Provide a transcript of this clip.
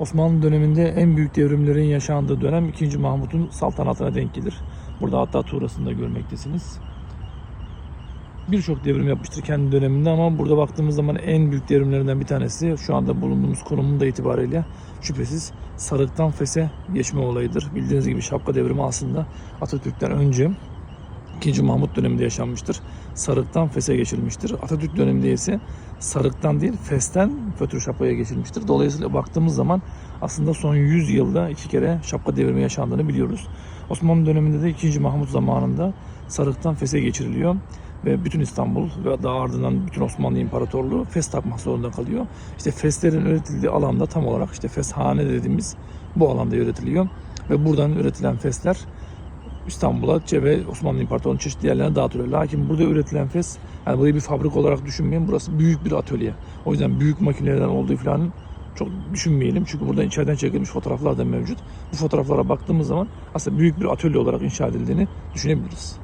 Osmanlı döneminde en büyük devrimlerin yaşandığı dönem 2. Mahmut'un saltanatına denk gelir. Burada hatta Tuğrası'nı da görmektesiniz. Birçok devrim yapmıştır kendi döneminde ama burada baktığımız zaman en büyük devrimlerinden bir tanesi şu anda bulunduğumuz konumunda itibariyle şüphesiz sarıktan fese geçme olayıdır. Bildiğiniz gibi şapka devrimi aslında Atatürk'ten önce 2. Mahmut döneminde yaşanmıştır. Sarıktan fese geçilmiştir. Atatürk döneminde ise sarıktan değil festen fötr şapkaya geçilmiştir. Dolayısıyla baktığımız zaman aslında son 100 yılda iki kere şapka devrimi yaşandığını biliyoruz. Osmanlı döneminde de 2. Mahmut zamanında sarıktan fese geçiriliyor ve bütün İstanbul ve daha ardından bütün Osmanlı İmparatorluğu fes takmak zorunda kalıyor. İşte feslerin üretildiği alanda tam olarak işte feshane dediğimiz bu alanda üretiliyor ve buradan üretilen fesler İstanbul'a ve Osmanlı İmparatorluğu'nun çeşitli yerlerine dağıtılıyor. Lakin burada üretilen fes, yani burayı bir fabrik olarak düşünmeyin. Burası büyük bir atölye. O yüzden büyük makinelerden olduğu falan çok düşünmeyelim. Çünkü burada içeriden çekilmiş fotoğraflar da mevcut. Bu fotoğraflara baktığımız zaman aslında büyük bir atölye olarak inşa edildiğini düşünebiliriz.